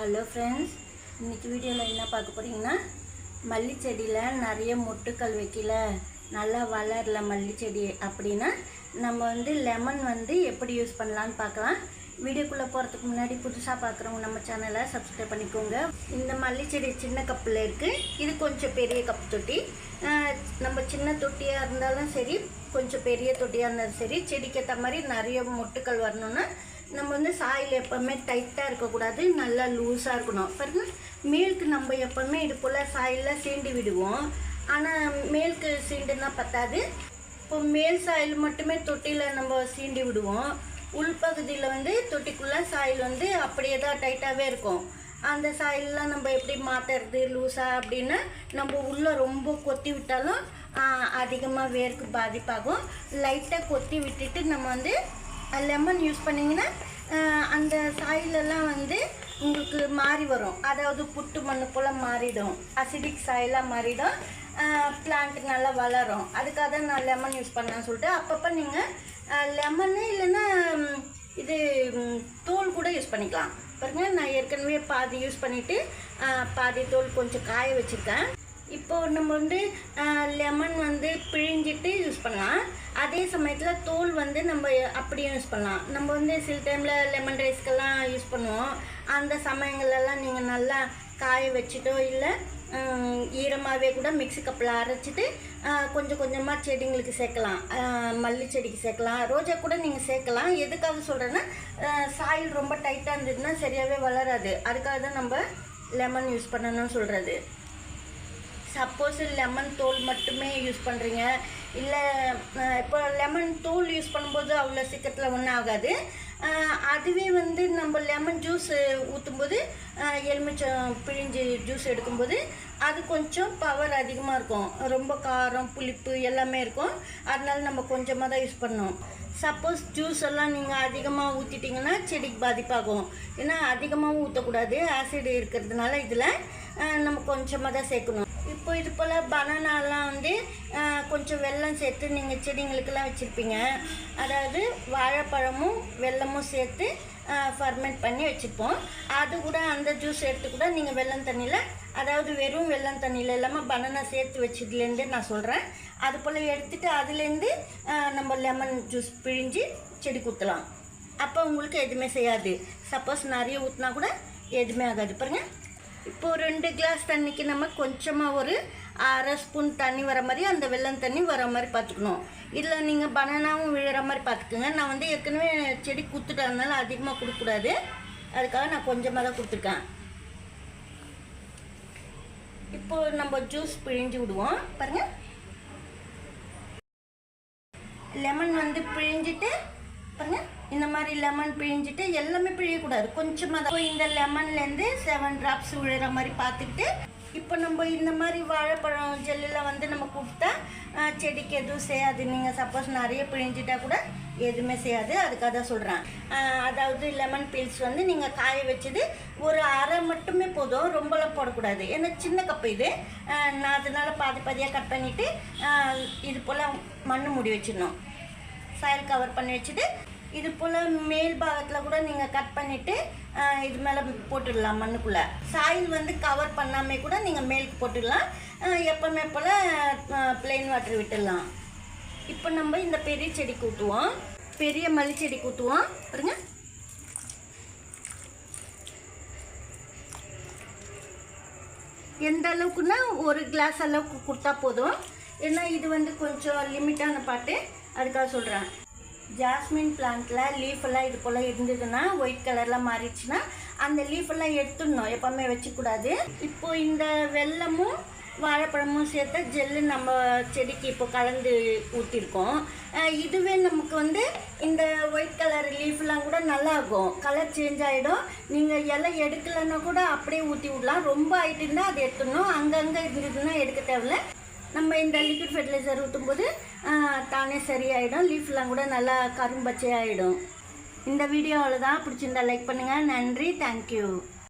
Hello friends இன்றைக்கி வீடியோவில் என்ன பார்க்க போகிறீங்கன்னா மல்லி செடியில் நிறைய மொட்டுக்கள் வைக்கல. நல்லா வளரல மல்லி செடி அப்படின்னா நம்ம வந்து லெமன் வந்து எப்படி யூஸ் பண்ணலான்னு பார்க்கலாம். வீடியோக்குள்ளே போகிறதுக்கு முன்னாடி புதுசாக பார்க்குறவங்க நம்ம சேனலை சப்ஸ்கிரைப் பண்ணிக்கோங்க. இந்த மல்லி செடி சின்ன கப்பில் இருக்குது இது கொஞ்சம் பெரிய கப் தொட்டி. நம்ம சின்ன தொட்டியாக இருந்தாலும் சரி கொஞ்சம் பெரிய தொட்டியாக இருந்தாலும் சரி செடிக்கேற்ற மாதிரி நிறைய மொட்டுக்கள் வரணும்னா நம்ம வந்து சாயில் எப்போவுமே டைட்டாக இருக்கக்கூடாது நல்லா லூஸாக இருக்கணும். பாருங்க மேலுக்கு நம்ம எப்போவுமே இது போல் சாயிலில் சீண்டி விடுவோம். ஆனால் மேலுக்கு சீண்டுனா பத்தாது. இப்போ மேல் சாயில் மட்டுமே தொட்டியில் நம்ம சீண்டி விடுவோம். உள்பகுதியில் வந்து தொட்டிக்குள்ளே சாயில் வந்து அப்படியே தான் டைட்டாகவே இருக்கும். அந்த சாயிலெலாம் நம்ம எப்படி மாற்றுறது லூஸாக அப்படின்னா நம்ம உள்ளே ரொம்ப கொத்தி விட்டாலும் அதிகமாக வேர்க்கு பாதிப்பாகும். லைட்டாக கொத்தி விட்டுட்டு நம்ம வந்து லெமன் யூஸ் பண்ணிங்கன்னா அந்த சாயிலெல்லாம் வந்து உங்களுக்கு மாறி வரும். அதாவது புட்டு மண்ணு போல் மாறிடும். அசிடிக் சாயிலாக மாறிடும். பிளான்ட் நல்லா வளரும். அதுக்காக தான் நான் லெமன் யூஸ் பண்ணேன்னு சொல்லிட்டு அப்பப்போ நீங்கள் லெமனு இல்லைன்னா இது தோல் கூட யூஸ் பண்ணிக்கலாம். பாருங்கள் நான் ஏற்கனவே பாதி யூஸ் பண்ணிவிட்டு பாதி தோல் கொஞ்சம் காய வச்சுருக்கேன். இப்போ நம்ம வந்து லெமன் வந்து பிழிஞ்சிட்டு யூஸ் பண்ணலாம். அதே சமயத்தில் தோல் வந்து நம்ம அப்படியும் யூஸ் பண்ணலாம். நம்ம வந்து சில டைமில் லெமன் ரைஸ்க்கெல்லாம் யூஸ் பண்ணுவோம். அந்த சமயங்கள்லாம் நீங்கள் நல்லா காய வச்சுட்டோ இல்லை ஈரமாகவே கூட மிக்ஸி கப்பில் அரைச்சிட்டு கொஞ்சம் கொஞ்சமாக செடிங்களுக்கு சேர்க்கலாம். மல்லி செடிக்கு சேர்க்கலாம். ரோஜா கூட நீங்கள் சேர்க்கலாம். எதுக்காக சொல்கிறேன்னா சாயில் ரொம்ப டைட்டாக இருந்ததுன்னா சரியாகவே வளராது. அதுக்காக தான் நம்ம லெமன் யூஸ் பண்ணணும்னு சொல்கிறது சப்போஸ் லெமன் தோல் மட்டுமே யூஸ் பண்ணுறீங்க இல்லை இப்போ லெமன் தோல் யூஸ் பண்ணும்போது அவ்வளோ சீக்கிரத்தில் ஒன்றும் ஆகாது. அதுவே வந்து நம்ம லெமன் ஜூஸ் ஊற்றும்போது எலுமிச்சம் பிழிஞ்சு ஜூஸ் எடுக்கும்போது அது கொஞ்சம் பவர் அதிகமாக இருக்கும். ரொம்ப காரம் புளிப்பு எல்லாமே இருக்கும். அதனால நம்ம கொஞ்சமாக தான் யூஸ் பண்ணோம் சப்போஸ் ஜூஸ் எல்லாம் நீங்கள் அதிகமாக ஊற்றிட்டிங்கன்னா செடிக்கு பாதிப்பாகும். ஏன்னா அதிகமாகவும் ஊற்றக்கூடாது ஆசிட் இருக்கிறதுனால இதில் நம்ம கொஞ்சமாக தான் சேர்க்கணும். இப்போ இது போல் பனானாலாம் வந்து கொஞ்சம் வெல்லம் சேர்த்து நீங்கள் செடிங்களுக்கெல்லாம் வச்சுருப்பீங்க. அதாவது வாழைப்பழமும் வெல்லமும் சேர்த்து ஃபர்மெண்ட் பண்ணி வச்சுருப்போம். அது கூட அந்த ஜூஸ் எடுத்து கூட நீங்கள் வெல்லம் தண்ணியில் அதாவது வெறும் வெள்ளம் தண்ணியில் இல்லாமல் பனானா சேர்த்து வச்சதுலேருந்தே நான் சொல்கிறேன் அது போல் எடுத்துகிட்டு அதுலேருந்து நம்ம லெமன் ஜூஸ் பிழிஞ்சு செடி ஊற்றலாம் அப்போ உங்களுக்கு எதுவுமே செய்யாது. சப்போஸ் நிறைய ஊற்றினா கூட எதுவுமே ஆகாது. பாருங்கள் இப்போ ரெண்டு கிளாஸ் தண்ணிக்கு நம்ம கொஞ்சமாக ஒரு அரை ஸ்பூன் தண்ணி வர மாதிரி அந்த வெள்ளம் தண்ணி வர மாதிரி பார்த்துக்கணும். இதில் நீங்கள் பனானாவும் விழுற மாதிரி பார்த்துக்குங்க. நான் வந்து ஏற்கனவே செடி கொடுத்துட்டதுனால அதிகமாக கொடுக்கக்கூடாது. அதுக்காக நான் கொஞ்சமாக தான் கொடுத்துருக்கேன். இப்போ நம்ம ஜூஸ் பிழிஞ்சு விடுவோம். பாருங்கள் லெமன் வந்து பிழிஞ்சிட்டு பாருங்க. இந்த மாதிரி லெமன் பிழிஞ்சிட்டு எல்லாமே பிழியக்கூடாது. கொஞ்சமாக தான். இந்த லெமன்லேருந்து செவன் ட்ராப்ஸ் விழுற மாதிரி பார்த்துக்கிட்டு இப்போ நம்ம இந்த மாதிரி வாழைப்பழம் ஜெல்லில் வந்து நம்ம கொடுத்தா செடிக்கு எதுவும் செய்யாது. நீங்கள் சப்போஸ் நிறைய பிழிஞ்சிட்டா கூட எதுவுமே செய்யாது. அதுக்காக தான் சொல்கிறேன் அதாவது லெமன் பீல்ஸ் வந்து நீங்கள் காய வச்சது ஒரு அரை மட்டுமே போதும். ரொம்பலாம் போடக்கூடாது. ஏன்னா சின்ன கப்பு இது. நான் அதனால் பாதி பாதியாக கட் பண்ணிவிட்டு இது போல் மண் மூடி வச்சிடணும். சாயில் கவர் பண்ணி வச்சுட்டு இது போல் மேல் பாகத்தில் கூட நீங்கள் கட் பண்ணிவிட்டு இது மேலே போட்டுடலாம் மண்ணுக்குள்ளே. சாயில் வந்து கவர் பண்ணாமே கூட நீங்கள் மேலுக்கு போட்டுடலாம். எப்போவுமே போல் பிளெயின் வாட்டர் விட்டுடலாம். இப்போ நம்ம இந்த பெரிய செடிக்கு ஊற்றுவோம் பெரிய மல்லி செடிக்கு ஊற்றுவோம் பாருங்க. எந்த அளவுக்குன்னா ஒரு கிளாஸ் அளவுக்கு கொடுத்தா போதும். ஏன்னா இது வந்து கொஞ்சம் லிமிட்டான பாட்டு. அதுக்காக சொல்கிறேன் ஜாஸ்மின் பிளான்ட்டில் லீஃப் எல்லாம் இது போல் இருந்ததுன்னா ஒயிட் கலரில் மாறிடுச்சுன்னா அந்த லீஃப் எல்லாம் எடுத்துடணும் எப்போவுமே வச்சுக்கூடாது. இப்போ இந்த வெல்லமும் வாழைப்பழமும் சேர்த்து ஜெல்லு நம்ம செடிக்கு இப்போ கலந்து ஊற்றிருக்கோம் இதுவே நமக்கு வந்து இந்த ஒயிட் கலர் லீஃப்லாம் கூட நல்லா கலர் சேஞ்ச் ஆகிடும் நீங்கள் இலை எடுக்கலைன்னா கூட அப்படியே ஊற்றி விடலாம். ரொம்ப ஆயிட்டுன்னா அது எடுத்துடணும். அங்கங்கே இருந்ததுன்னா எடுக்க தேவையில்ல. நம்ம இந்த லிக்விட் ஃபெர்டிலைசர் ஊற்றும்போது தானே சரியாயிடும். லீஃப்லாம் கூட நல்லா கரும்பச்சை ஆகிடும் இந்த வீடியோ அவ்வளோதான் பிடிச்சிருந்தா லைக் பண்ணுங்கள் நன்றி. தேங்க்யூ